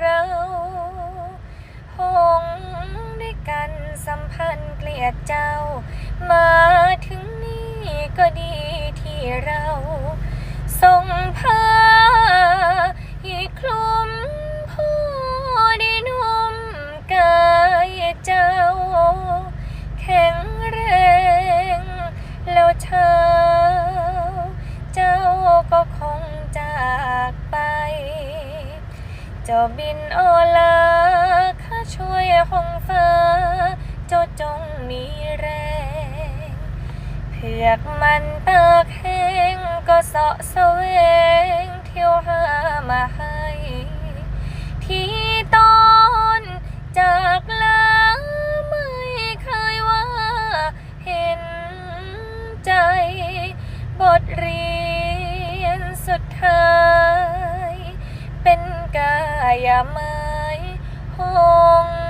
เราหงด้วยกันสัมพันธ์เกลียดเจ้าม เจ้าบินโอลาข้าช่วยห้องฟ้า เจ้าจงมีแรง เผือกมันตากแห้งก็เสาะแสวงเที่ยวหามาให้ ที่ตอนจากลาไม่เคยว่า เห็นใจบทเรีย ยาไมยหง